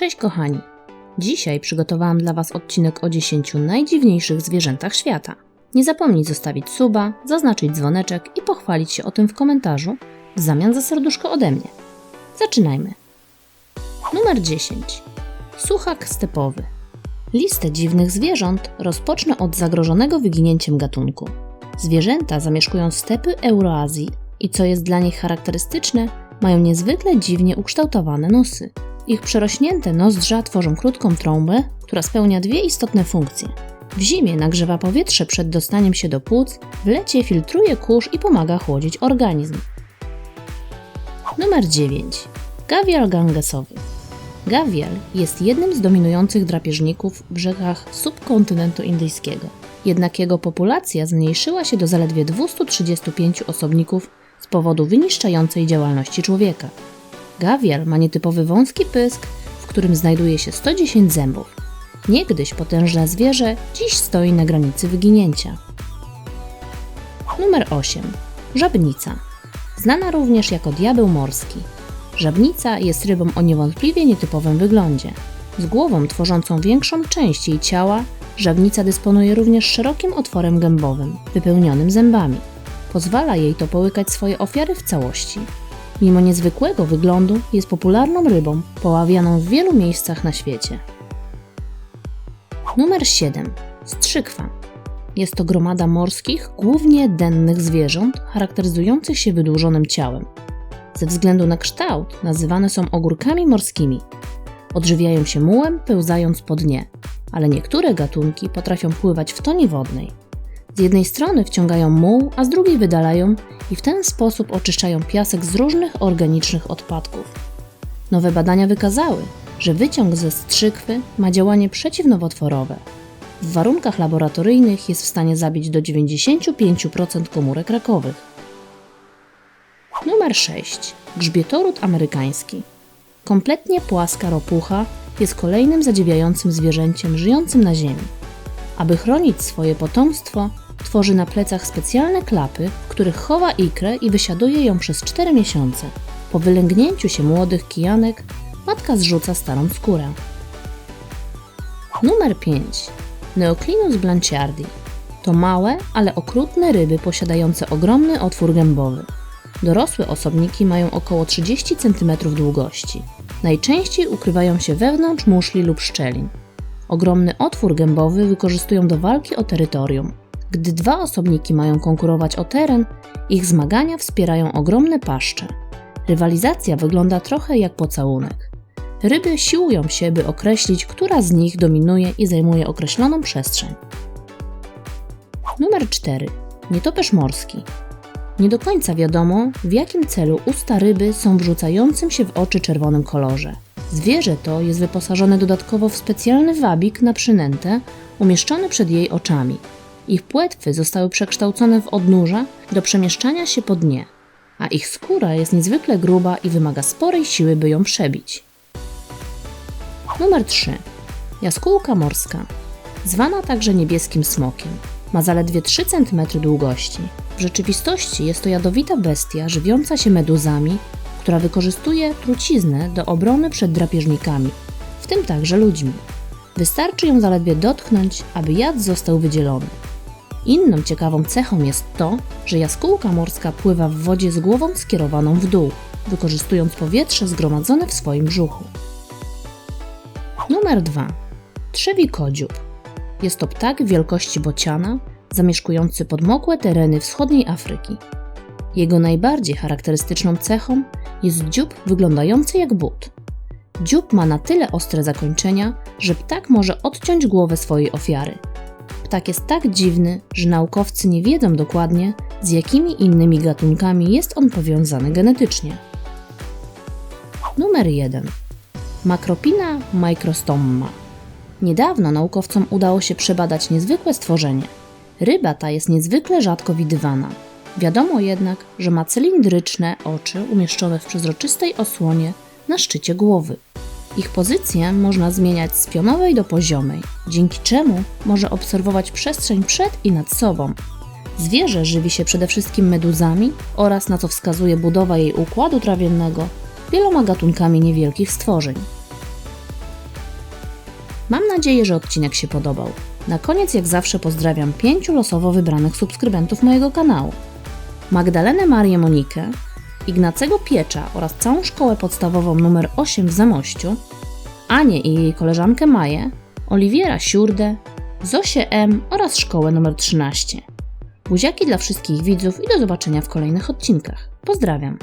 Cześć kochani! Dzisiaj przygotowałam dla Was odcinek o 10 najdziwniejszych zwierzętach świata. Nie zapomnij zostawić suba, zaznaczyć dzwoneczek i pochwalić się o tym w komentarzu w zamian za serduszko ode mnie. Zaczynajmy. Numer 10. Suchak stepowy. Listę dziwnych zwierząt rozpocznę od zagrożonego wyginięciem gatunku. Zwierzęta zamieszkują stepy Euroazji i co jest dla nich charakterystyczne, mają niezwykle dziwnie ukształtowane nosy. Ich przerośnięte nozdrza tworzą krótką trąbę, która spełnia dwie istotne funkcje. W zimie nagrzewa powietrze przed dostaniem się do płuc, w lecie filtruje kurz i pomaga chłodzić organizm. Numer 9. Gawial gangesowy. Gawial jest jednym z dominujących drapieżników w brzegach subkontynentu indyjskiego. Jednak jego populacja zmniejszyła się do zaledwie 235 osobników z powodu wyniszczającej działalności człowieka. Gawial ma nietypowy wąski pysk, w którym znajduje się 110 zębów. Niegdyś potężne zwierzę dziś stoi na granicy wyginięcia. Numer 8. Żabnica. Znana również jako diabeł morski. Żabnica jest rybą o niewątpliwie nietypowym wyglądzie. Z głową tworzącą większą część jej ciała, żabnica dysponuje również szerokim otworem gębowym, wypełnionym zębami. Pozwala jej to połykać swoje ofiary w całości. Mimo niezwykłego wyglądu jest popularną rybą, poławianą w wielu miejscach na świecie. Numer 7. Strzykwa. Jest to gromada morskich, głównie dennych zwierząt, charakteryzujących się wydłużonym ciałem. Ze względu na kształt nazywane są ogórkami morskimi. Odżywiają się mułem, pełzając po dnie, ale niektóre gatunki potrafią pływać w tonie wodnej. Z jednej strony wciągają muł, a z drugiej wydalają i w ten sposób oczyszczają piasek z różnych organicznych odpadków. Nowe badania wykazały, że wyciąg ze strzykwy ma działanie przeciwnowotworowe. W warunkach laboratoryjnych jest w stanie zabić do 95% komórek rakowych. Numer 6. Grzbietoród amerykański. Kompletnie płaska ropucha jest kolejnym zadziwiającym zwierzęciem żyjącym na Ziemi. Aby chronić swoje potomstwo, tworzy na plecach specjalne klapy, w których chowa ikrę i wysiaduje ją przez 4 miesiące. Po wylęgnięciu się młodych kijanek, matka zrzuca starą skórę. Numer 5. Neoclinus blanciardi. To małe, ale okrutne ryby posiadające ogromny otwór gębowy. Dorosłe osobniki mają około 30 cm długości. Najczęściej ukrywają się wewnątrz muszli lub szczelin. Ogromny otwór gębowy wykorzystują do walki o terytorium. Gdy dwa osobniki mają konkurować o teren, ich zmagania wspierają ogromne paszcze. Rywalizacja wygląda trochę jak pocałunek. Ryby siłują się, by określić, która z nich dominuje i zajmuje określoną przestrzeń. Numer 4. Nietoperz morski. Nie do końca wiadomo, w jakim celu usta ryby są wrzucającym się w oczy czerwonym kolorze. Zwierzę to jest wyposażone dodatkowo w specjalny wabik na przynętę umieszczony przed jej oczami. Ich płetwy zostały przekształcone w odnóża do przemieszczania się po dnie, a ich skóra jest niezwykle gruba i wymaga sporej siły, by ją przebić. Numer 3. Jaskółka morska. Zwana także niebieskim smokiem. Ma zaledwie 3 cm długości. W rzeczywistości jest to jadowita bestia żywiąca się meduzami, która wykorzystuje truciznę do obrony przed drapieżnikami, w tym także ludźmi. Wystarczy ją zaledwie dotknąć, aby jad został wydzielony. Inną ciekawą cechą jest to, że jaskółka morska pływa w wodzie z głową skierowaną w dół, wykorzystując powietrze zgromadzone w swoim brzuchu. Numer 2. Trzewi kodziób. Jest to ptak wielkości bociana, zamieszkujący podmokłe tereny wschodniej Afryki. Jego najbardziej charakterystyczną cechą jest dziób wyglądający jak but. Dziób ma na tyle ostre zakończenia, że ptak może odciąć głowę swojej ofiary. Ptak jest tak dziwny, że naukowcy nie wiedzą dokładnie, z jakimi innymi gatunkami jest on powiązany genetycznie. Numer 1. Makropina microstomma. Niedawno naukowcom udało się przebadać niezwykłe stworzenie. Ryba ta jest niezwykle rzadko widywana. Wiadomo jednak, że ma cylindryczne oczy umieszczone w przezroczystej osłonie na szczycie głowy. Ich pozycję można zmieniać z pionowej do poziomej, dzięki czemu może obserwować przestrzeń przed i nad sobą. Zwierzę żywi się przede wszystkim meduzami oraz, na co wskazuje budowa jej układu trawiennego, wieloma gatunkami niewielkich stworzeń. Mam nadzieję, że odcinek się podobał. Na koniec, jak zawsze, pozdrawiam pięciu losowo wybranych subskrybentów mojego kanału. Magdalenę Marię Monikę, Ignacego Piecza oraz całą szkołę podstawową nr 8 w Zamościu, Anię i jej koleżankę Maję, Oliwiera Siurdę, Zosię M oraz szkołę nr 13. Buziaki dla wszystkich widzów i do zobaczenia w kolejnych odcinkach. Pozdrawiam.